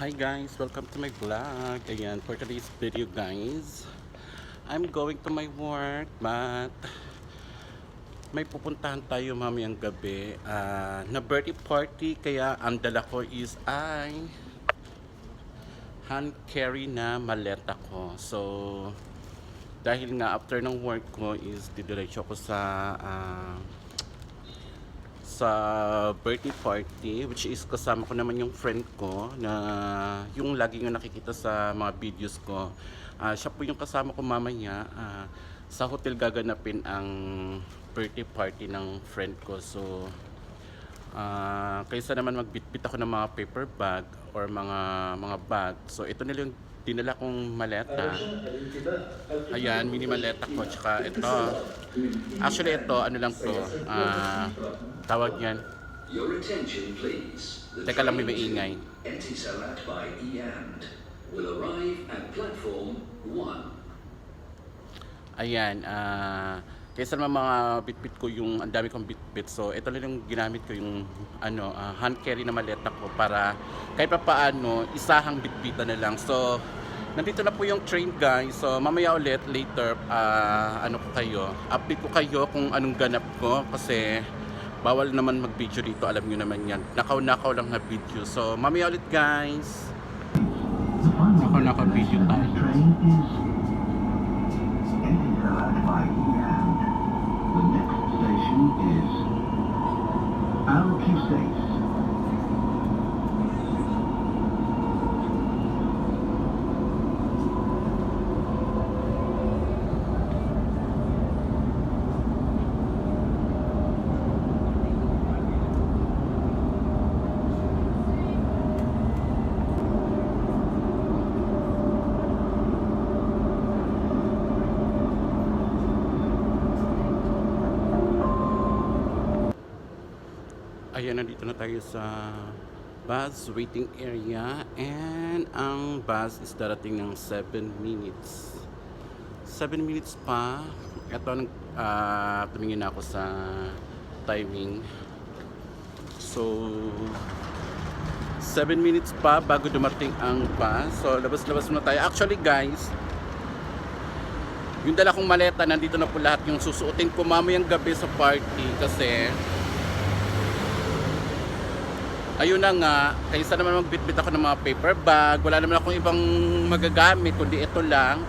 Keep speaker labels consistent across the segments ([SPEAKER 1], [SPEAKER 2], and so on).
[SPEAKER 1] Hi guys, welcome to my vlog. Ayan, for today's video guys, I'm going to my work but may pupuntahan tayo mamayang gabi ah, na birthday party kaya ang dala ko is ay hand carry na maleta ko. So, dahil nga after ng work ko is didiretso ko sa ah, sa birthday party which is kasama ko naman yung friend ko na yung lagi nga nakikita sa mga videos ko. Ah, siya po yung kasama ko mamaya. Ah, sa hotel gaganapin ang birthday party ng friend ko. So ah kaysa naman magbitbit ako ng mga paper bag or mga mga bag. So ito nila yung dinala kong maleta. Ayan mini maleta ko. Tsaka ito. Actually ito ano lang to ah tawag yan. Teka lang, may maingay.
[SPEAKER 2] to Etisalat by Eand will arrive at platform 1.
[SPEAKER 1] Ayan, ah kaysa naman mga bitbit ko yung ang dami kong bitbit. So ito lang yung ginamit ko yung ano ah, hand carry na maleta ko para kahit pa paano isahang bitbitan na lang. So nandito na po yung train guys. So mamaya ulit later ah, ano ko kayo, update ko kayo kung anong ganap ko kasi bawal naman mag-video dito, alam niyo naman yan. Nakaw-nakaw lang na video. So mamaya ulit guys. Nakaw-nakaw video tayo.
[SPEAKER 3] is. I'll keep safe.
[SPEAKER 1] Ayan, nandito na tayo sa bus waiting area and ang bus is darating ng 7 minutes. 7 minutes pa. Ito, uh, tumingin na ako sa timing. So, 7 minutes pa bago dumating ang bus. So, labas-labas muna tayo. Actually, guys, yung dala kong maleta, nandito na po lahat yung susuotin ko mamayang gabi sa party kasi ayun na nga, kaysa naman magbitbit ako ng mga paper bag, wala naman akong ibang magagamit, kundi ito lang.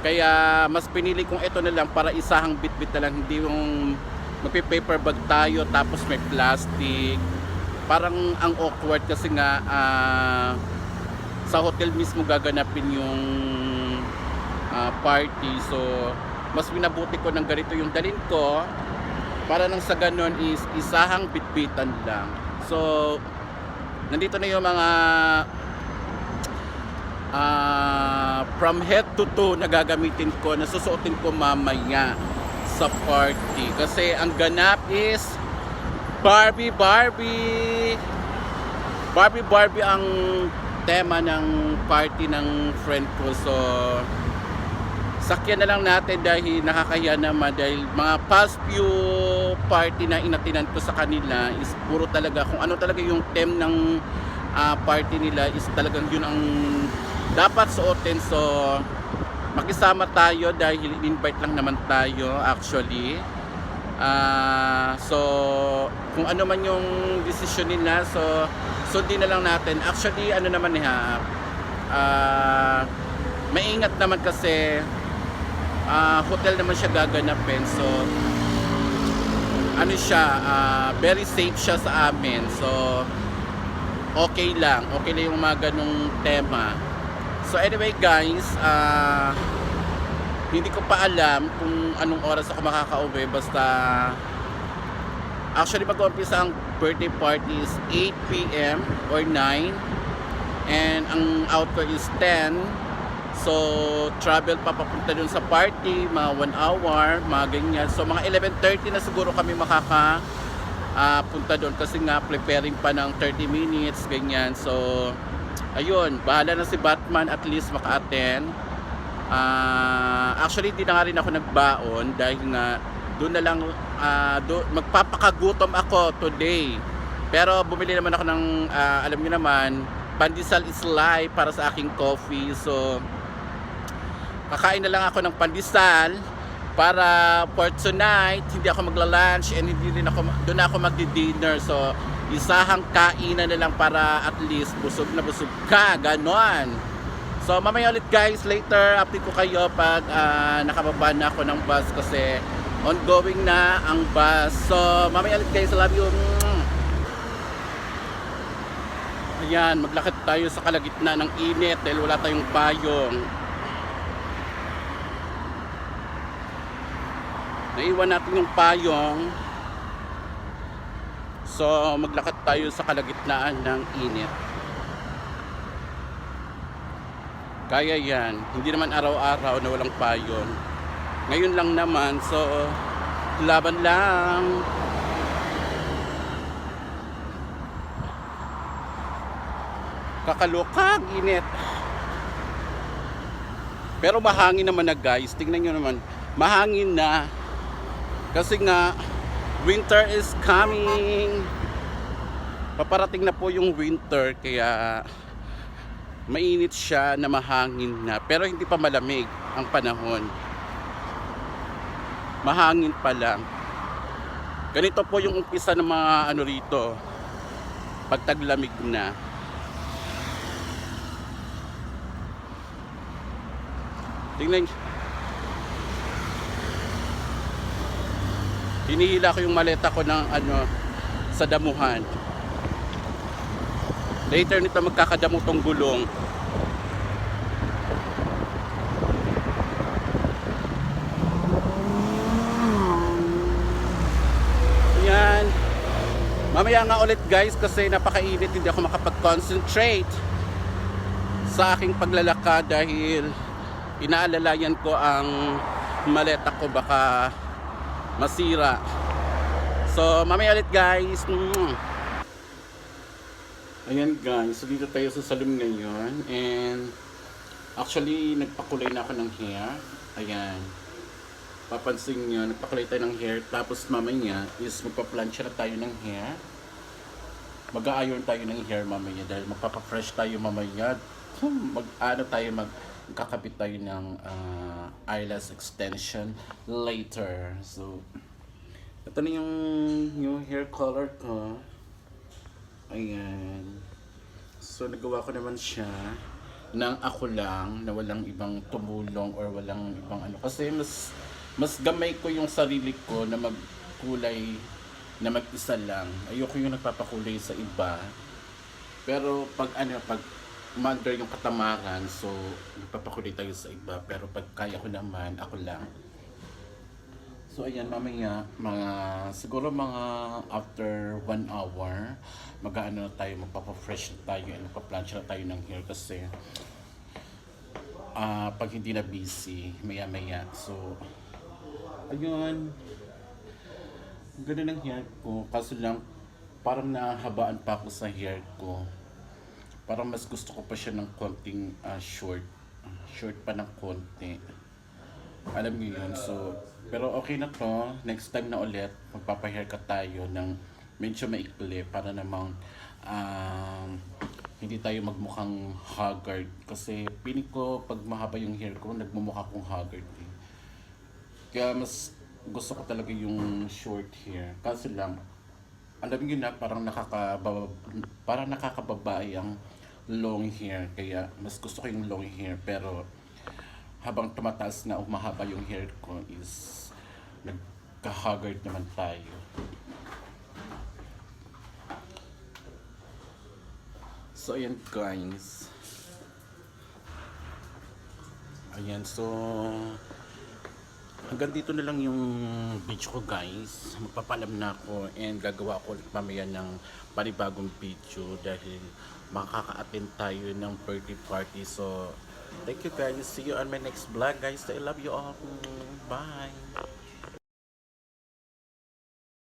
[SPEAKER 1] Kaya mas pinili kong ito na lang para isahang bitbit na lang, hindi yung magpi-paper bag tayo tapos may plastic. Parang ang awkward kasi nga ah, sa hotel mismo gaganapin yung ah, party. So, mas minabuti ko ng ganito yung dalin ko para nang sa ganon is isahang bitbitan lang. So, nandito na yung mga ah, from head to toe na gagamitin ko, na susuotin ko mamaya sa party. Kasi ang ganap is Barbie Barbie! Barbie Barbie ang tema ng party ng friend ko. So, sakyan na lang natin dahil nakakaya naman dahil mga past few party na inatinan ko sa kanila is puro talaga kung ano talaga yung theme ng ah, party nila is talagang yun ang dapat suotin. So makisama tayo dahil invite lang naman tayo actually. Ah, so kung ano man yung decision nila so sundin na lang natin. Actually ano naman eh ha ah, maingat naman kasi ah, hotel naman siya gaganapin so ano siya ah, very safe siya sa amin so okay lang okay lang yung mga ganong tema. So anyway guys ah hindi ko pa alam kung anong oras ako makakauwi basta actually mag-umpisa ang birthday party is 8pm or 9 and ang out ko is 10 So, travel pa papunta dun sa party, mga 1 hour, mga ganyan. So, mga 11.30 na siguro kami makaka ah, punta doon kasi nga preparing pa ng 30 minutes, ganyan. So, ayun, bahala na si Batman at least maka-attend. Ah, actually, di na nga rin ako nagbaon dahil nga doon na lang, ah, do, magpapakagutom ako today. Pero bumili naman ako ng, ah, alam niyo naman, pandesal is life para sa aking coffee. So, kakain na lang ako ng pandesal para for tonight, hindi ako magla-lunch and hindi rin ako, doon ako magdi-dinner. So, isahang kainan na lang para at least busog na busog ka. Ganon. So, mamaya ulit guys, later update ko kayo pag ah, nakababa na ako ng bus kasi ongoing na ang bus. So, mamaya ulit guys, love you. Ayan, maglakad tayo sa kalagitnaan ng init dahil wala tayong payong. Naiwan natin yung payong. So, maglakad tayo sa kalagitnaan ng init. Kaya yan. Hindi naman araw-araw na walang payong. Ngayon lang naman, so, laban lang. Kakalukag, init. Pero mahangin naman na guys. Tingnan nyo naman. Mahangin na. Kasi nga, winter is coming. Paparating na po yung winter. Kaya, mainit siya na mahangin na. Pero hindi pa malamig ang panahon. Mahangin pa lang. Ganito po yung umpisa ng mga ano rito. Pag taglamig na. Tingnan Hinihila ko yung maleta ko ng ano sa damuhan. Later nito magkakadamo tong gulong. Yan. Mamaya nga ulit guys kasi napakainit hindi ako makapag-concentrate sa aking paglalakad dahil inaalalayan ko ang maleta ko baka masira. So mamaya ulit guys. Ayan guys, so dito tayo sa salon ngayon and actually nagpakulay na ako ng hair. Ayan. Papansin nyo, nagpakulay tayo ng hair tapos mamaya is magpa-plancha na tayo ng hair. Mag-a-iron tayo ng hair mamaya dahil magpapa-fresh tayo mamaya. Mag-ano tayo mag kakabit tayo ng ah, eyelash extension later. So, ito na yung new hair color ko. Ayan. So, nagawa ko naman siya ng ako lang na walang ibang tumulong or walang ibang ano. Kasi mas mas gamay ko yung sarili ko na magkulay na mag-isa lang. Ayoko yung nagpapakulay sa iba. Pero pag ano, pag mother yung katamaran, so nagpapakulay tayo sa iba. Pero pag kaya ko naman, ako lang. So ayan, mamaya, mga, siguro mga after one hour, mag-ano na tayo, magpapa-fresh na tayo, and magpa-plancha na tayo ng hair kasi ah pag hindi na busy, maya-maya. So, ayun, ganda ng hair ko, kaso lang, parang nahabaan pa ako sa hair ko. Parang mas gusto ko pa siya ng konting ah, short. Short pa ng konti. Alam niyo yun. So, pero okay na to. Next time na ulit, magpapa-haircut tayo ng medyo maikli para namang um, hindi tayo magmukhang haggard. Kasi piling ko pag mahaba yung hair ko, nagmumukha kong haggard. Eh. Kaya mas gusto ko talaga yung short hair. Kasi lang, alam niyo na parang nakakababa, parang nakakababae ang long hair. Kaya mas gusto ko yung long hair. Pero habang tumataas na umahaba yung hair ko is nagka-haggard naman tayo. So ayan guys. Ayan so hanggang dito na lang yung video ko guys. Magpapalam na ako and gagawa ulit mamaya ng panibagong video dahil makaka-attend tayo ng birthday party. So thank you guys. See you on my next vlog guys. I love you all. Bye.